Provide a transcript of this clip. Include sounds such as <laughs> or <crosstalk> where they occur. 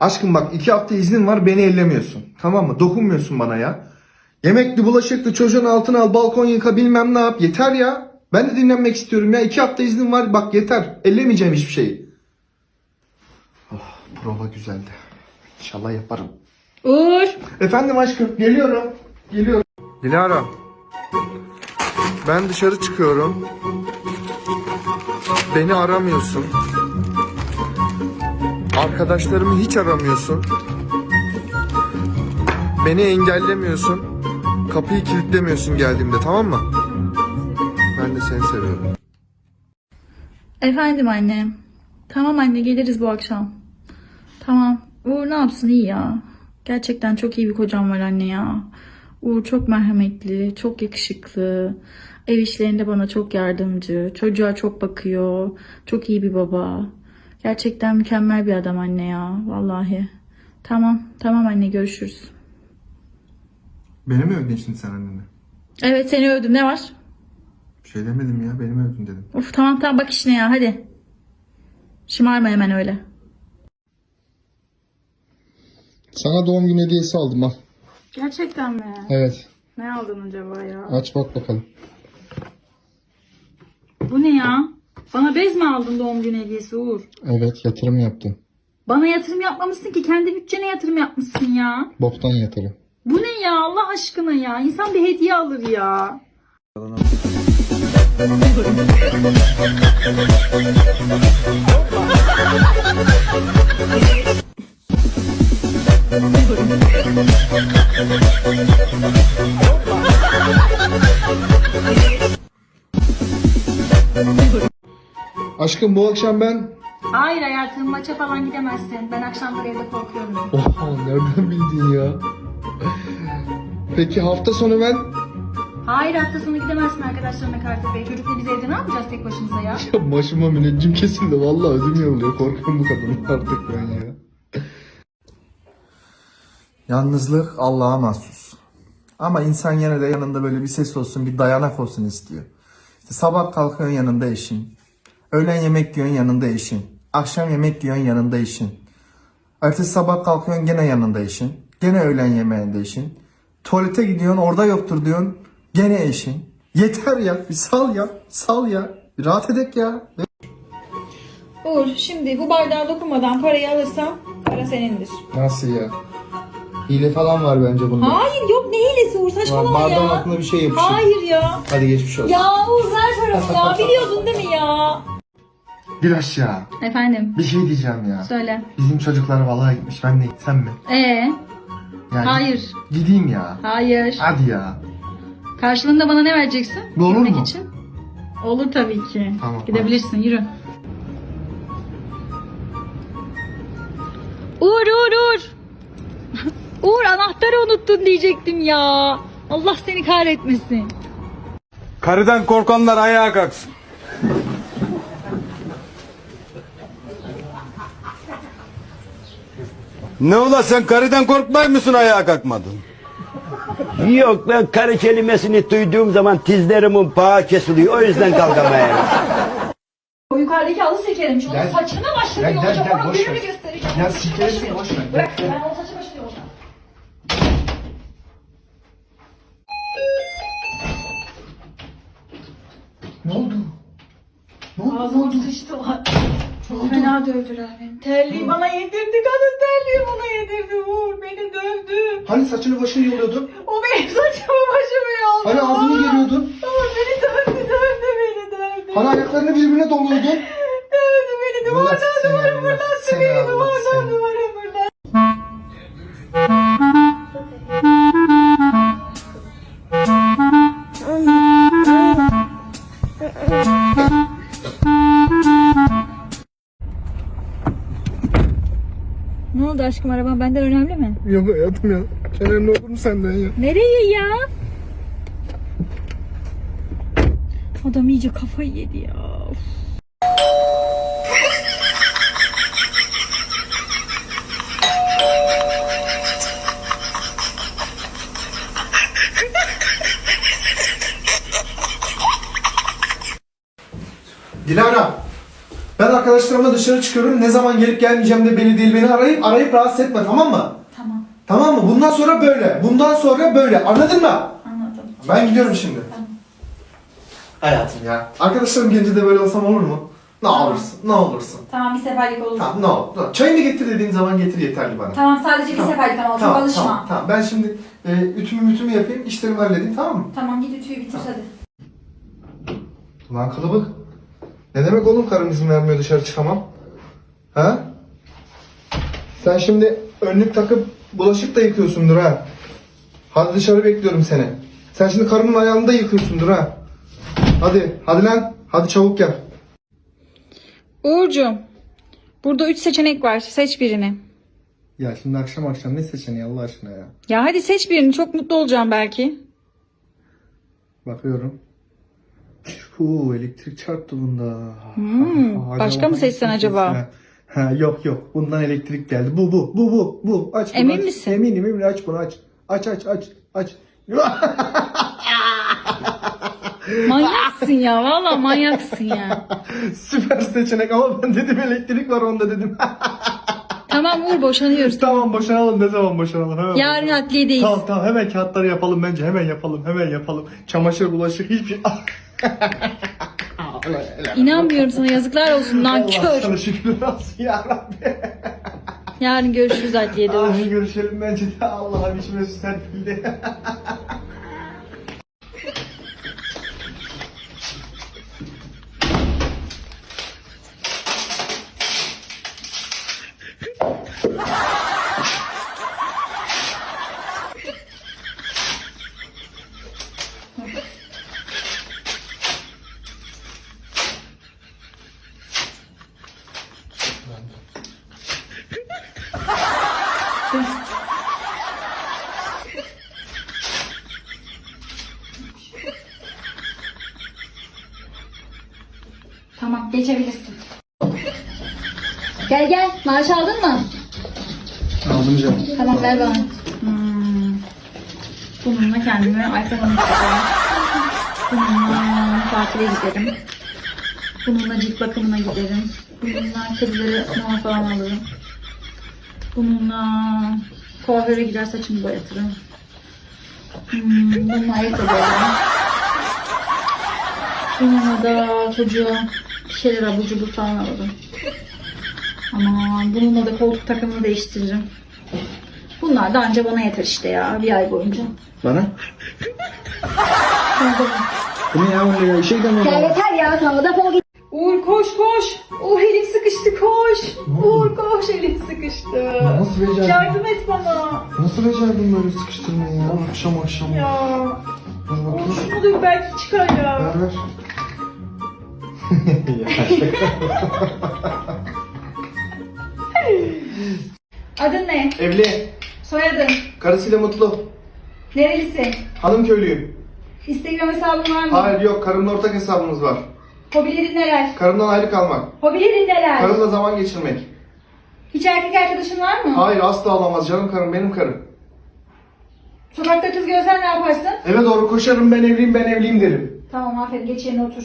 Aşkım bak iki hafta iznin var beni ellemiyorsun. Tamam mı? Dokunmuyorsun bana ya. Yemekli bulaşıklı çocuğun altına al balkon yıka bilmem ne yap. Yeter ya. Ben de dinlenmek istiyorum ya. iki hafta iznin var bak yeter. Ellemeyeceğim hiçbir şeyi. Oh, prova güzeldi. İnşallah yaparım. Uğur. Efendim aşkım geliyorum. Geliyorum. Dilara. Ben dışarı çıkıyorum. Beni aramıyorsun. Arkadaşlarımı hiç aramıyorsun. Beni engellemiyorsun. Kapıyı kilitlemiyorsun geldiğimde tamam mı? Ben de seni seviyorum. Efendim anne. Tamam anne geliriz bu akşam. Tamam. Uğur ne yapsın iyi ya. Gerçekten çok iyi bir kocam var anne ya. Uğur çok merhametli, çok yakışıklı. Ev işlerinde bana çok yardımcı. Çocuğa çok bakıyor. Çok iyi bir baba. Gerçekten mükemmel bir adam anne ya. Vallahi. Tamam. Tamam anne görüşürüz. Beni mi övdün şimdi sen annene? Evet seni övdüm. Ne var? Bir şey demedim ya beni mi övdün dedim. Of tamam tamam bak işine ya hadi. Şımarma hemen öyle. Sana doğum günü hediyesi aldım al. Gerçekten mi? Evet Ne aldın acaba ya? aç bak bakalım. Bu ne ya? Bana bez mi aldın doğum günü hediyesi Uğur? Evet yatırım yaptım. Bana yatırım yapmamışsın ki kendi bütçene yatırım yapmışsın ya. Boktan yatırım. Bu ne ya Allah aşkına ya? İnsan bir hediye alır ya. Aşkım bu akşam ben... Hayır hayatım maça falan gidemezsin. Ben akşamları evde korkuyorum. Oha nereden bildin ya? Peki hafta sonu ben... Hayır hafta sonu gidemezsin arkadaşlarına Kartepe'ye. Çocukla biz evde ne yapacağız tek başımıza ya? Ya başıma müneccim kesildi vallahi ödüm yoruluyor. Korkuyorum bu kadından artık ben ya. Yalnızlık Allah'a mahsus. Ama insan yine de yanında böyle bir ses olsun, bir dayanak olsun istiyor. İşte sabah kalkıyorsun yanında eşin. Öğlen yemek yiyorsun yanında eşin. Akşam yemek yiyorsun yanında eşin. Ertesi sabah kalkıyorsun gene yanında eşin. Gene öğlen yemeğinde eşin. Tuvalete gidiyorsun orada yoktur diyorsun. Gene eşin. Yeter ya bir sal ya sal ya. Bir rahat edek ya. Uğur şimdi bu bardağa dokunmadan parayı alırsam para senindir. Nasıl ya? Hile falan var bence bunda. Hayır yok ne hilesi Uğur saçmalama Bardağın ya. altına bir şey yapışır. Hayır ya. Hadi geçmiş olsun. Ya Uğur ver paramı ya biliyordun değil mi ya? Güneş ya. Efendim Bir şey diyeceğim ya. söyle. Bizim çocuklar vallahi gitmiş. Ben de gitsem mi? Ee, Yani hayır. Gideyim ya. Hayır. Hadi ya. Karşılığında bana ne vereceksin? Bu olur Gitmek mu? için. Olur tabii ki. Tamam, Gidebilirsin yürü. Uğur Uğur Uğur. <laughs> Uğur anahtarı unuttun diyecektim ya. Allah seni kahretmesin. Karıdan korkanlar ayağa kalksın. Ne ola sen karıdan korkmay mısın ayağa kalkmadın? Yok ben karı kelimesini duyduğum zaman dizlerimin bağı kesiliyor o yüzden kalkamayayım. O yukarıdaki halı sekerim. Onun başını Gel, gel, yolacağım. gel, Onun boş ver. göstereceğim. Ya seni, boş ver. Bırak ben onun saçı başını yolacağım. Ne oldu? Ne oldu? Ağzıma sıçtılar. Fena dövdüler beni. Terliği bana yedirdi. Kadın terliği bana yedirdi. Uğur beni dövdü. Hani saçını başını yoluyordun? O benim <laughs> saçımı başımı yoldu. Hani ağzını geriyordun? Uğur beni dövdü dövdü beni dövdü. Hani ayaklarını birbirine doluyordun? Dövdü beni Allah duvardan seni, duvara Allah seni, beni Allah duvardan seni. duvara aşkım araban benden önemli mi? Yok hayatım ya. Önemli olur mu senden ya? Nereye ya? Adam iyice kafayı yedi ya. Of. Dilara. Ben arkadaş arkadaşlarımla dışarı çıkıyorum. Ne zaman gelip gelmeyeceğim de belli değil. Beni arayıp arayıp rahatsız etme tamam mı? Tamam Tamam mı? Bundan sonra böyle. Bundan sonra böyle. Anladın mı? anladım. Ben gidiyorum şimdi. Hayatım ya. Arkadaşlarım gelince de böyle olsam olur mu? Ne olursun, ne olursun. Tamam bir seferlik olur. Tamam, ne olur. Tamam. Çayını getir dediğin zaman getir yeterli bana. Tamam sadece bir seferlik ama çok tamam, alışma. tamam, tamam. Ben şimdi e, ütümü mütümü yapayım, işlerimi halledeyim tamam mı? Tamam git ütüyü bitir hadi. Ulan kılıbık. Ne demek oğlum karım izin vermiyor dışarı çıkamam? Ha? Sen şimdi önlük takıp bulaşık da yıkıyorsundur ha. Hadi dışarı bekliyorum seni. Sen şimdi karımın ayağını da yıkıyorsundur ha. Hadi, hadi lan. Hadi çabuk gel. Uğurcuğum burada üç seçenek var seç birini. Ya şimdi akşam akşam ne seçeneği Allah aşkına ya. Ya hadi seç birini çok mutlu olacağım belki. Bakıyorum. Huu elektrik çarptı bunda. Hmm, başka mı seçsen hangisi acaba? seçsem? Ha, yok yok bundan elektrik geldi. Bu bu bu bu bu. Aç bunu, Emin aç. misin? Eminim eminim aç bunu aç. Aç aç aç aç. <laughs> Manyaksın ya valla manyaksın ya. <laughs> Süper seçenek ama ben dedim elektrik var onda dedim. <laughs> Tamam Uğur boşanıyoruz. tamam boşanalım ne zaman boşanalım hemen. Yarın boşanalım. adliyedeyiz. Tamam tamam hemen kağıtları yapalım bence hemen yapalım hemen yapalım. Çamaşır bulaşık hiçbir şey. <laughs> İnanmıyorum sana yazıklar olsun Allah nankör. sana şükür olsun ya Rabbi. Yarın görüşürüz adliyede. Ay görüşelim bence de Allah'ım içime su serpildi. <laughs> Tamam geçebilirsin. Gel gel maaş aldın mı? Aldım canım. Tamam ver bana. Hmm. Bununla kendime iPhone 13 alacağım. Bununla tatile giderim. Bununla cilt bakımına giderim. Bununla kızları mama falan alırım. Bununla kuaföre gider saçımı boyatırım. Hmm, bununla ayakkabı alırım. Bununla da çocuğa bir şeyler abur cubur falan alırım. Aman bununla da koltuk takımını değiştiririm. Bunlar da anca bana yeter işte ya bir ay boyunca. Bana? <laughs> Bu ne ya öyle ya? Şeyden mi? Ya yeter ya sana defol git. Uğur koş koş. Uğur elim sıkıştı koş. Uğur koş elim sıkıştı. Nasıl becerdin? Yardım et bana. Nasıl becerdin böyle sıkıştırmayı ya? Akşam akşam. Ya. Dur bakayım. şunu da belki çıkar ya. Ver ver. <laughs> Adın ne? Evli. Soyadın. Karısıyla mutlu. Nerelisin? Hanım köylüyüm. Instagram hesabın var mı? Hayır yok karımla ortak hesabımız var. Hobilerin neler? Karımdan ayrı kalmak. Hobilerin neler? Karımla zaman geçirmek. Hiç erkek arkadaşın var mı? Hayır asla olamaz canım karım benim karım. Sokakta kız görsen ne yaparsın? Eve doğru koşarım ben evliyim ben evliyim derim. Tamam aferin geç yerine otur.